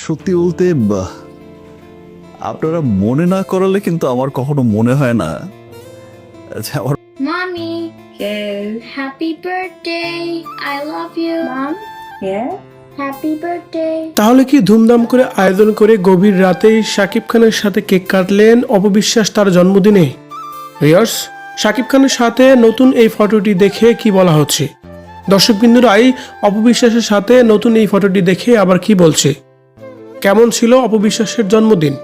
সত্যি বলতে আপনারা মনে না করালে কিন্তু আমার কখনো মনে হয় না আমার Mommy, Yes. happy birthday. I love you. Mom, Yeah. তাহলে কি ধুমধাম করে আয়োজন করে গভীর রাতেই শাকিব খানের সাথে কেক কাটলেন অপবিশ্বাস তার জন্মদিনে ভিউয়ার্স শাকিব খানের সাথে নতুন এই ফটোটি দেখে কি বলা হচ্ছে দর্শকবিন্দুরাই অপবিশ্বাসের সাথে নতুন এই ফটোটি দেখে আবার কি বলছে কেমন ছিল অপবিশ্বাসের জন্মদিন?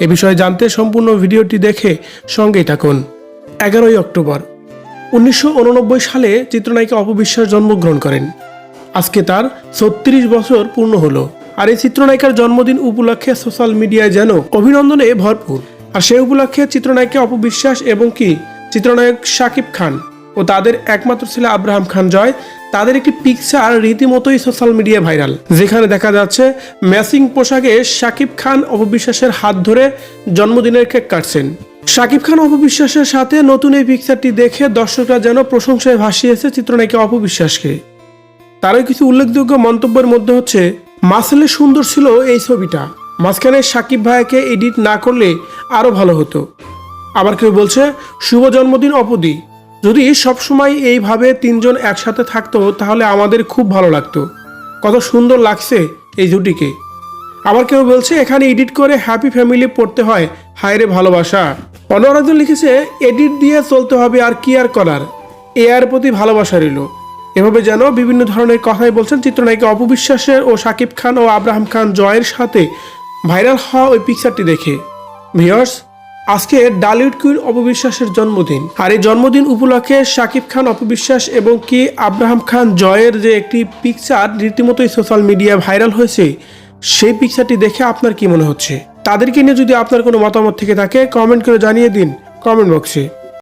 এ বিষয়ে জানতে সম্পূর্ণ ভিডিওটি দেখে সঙ্গেই থাকুন। এগারোই অক্টোবর। উনিশশো উননব্বই সালে চিত্রনায়িকা অপবিশ্বাস জন্মগ্রহণ করেন। আজকে তার ছত্রিশ বছর পূর্ণ হলো। আর এই চিত্রনায়িকার জন্মদিন উপলক্ষে সোশ্যাল মিডিয়ায় যেন অভিনন্দনে ভরপুর। আর সেই উপলক্ষে চিত্রনায়িকা অপবিশ্বাস এবং কি? চিত্রনায়ক শাকিব খান। ও তাদের একমাত্র ছেলে আব্রাহাম খান জয়। তাদের একটি পিকচার রীতিমতোই সোশ্যাল মিডিয়ায় ভাইরাল যেখানে দেখা যাচ্ছে, ম্যাচিং পোশাকে শাকিব খান অপবিশ্বাসের হাত ধরে জন্মদিনের কেক কাটছেন। শাকিব খান অপবিশ্বাসের সাথে নতুন এই পিকচারটি দেখে দর্শকরা যেন প্রশংসায় ভাসিয়েছে চিত্রনায়িকা অপবিশ্বাসকে। তারই কিছু উল্লেখযোগ্য মন্তব্যের মধ্যে হচ্ছে, মাসেলে সুন্দর ছিল এই ছবিটা। মাঝখানে সাকিব ভাইকে এডিট না করলে আরও ভালো হতো। আবার কেউ বলছে, শুভ জন্মদিন অপদি যদি সবসময় এইভাবে তিনজন একসাথে থাকতো, তাহলে আমাদের খুব ভালো লাগতো। কত সুন্দর লাগছে এই জুটিকে। আবার কেউ বলছে, এখানে এডিট করে হ্যাপি ফ্যামিলি পড়তে হয়। হায়রে ভালোবাসা। অন্য আরেকজন লিখেছে, এডিট দিয়ে চলতে হবে আর কি আর করার? এ আর প্রতি ভালোবাসা রইল। এভাবে যেন বিভিন্ন ধরনের কথাই বলছেন চিত্রনায়িকা অপবিশ্বাসের ও শাকিব খান ও আব্রাহাম খান জয়ের সাথে ভাইরাল হওয়া ওই পিকচারটি দেখে। ভিওর্স আজকে ডালিউড কুইন অপবিশ্বাসের জন্মদিন। আর এই জন্মদিন উপলক্ষে শাকিব খান অপবিশ্বাস এবং কি আব্রাহাম খান জয়ের যে একটি পিকচার রীতিমতোই সোশ্যাল মিডিয়া ভাইরাল হয়েছে, সেই পিকচারটি দেখে আপনার কি মনে হচ্ছে? তাদেরকে নিয়ে যদি আপনার কোনো মতামত থেকে থাকে কমেন্ট করে জানিয়ে দিন কমেন্ট বক্সে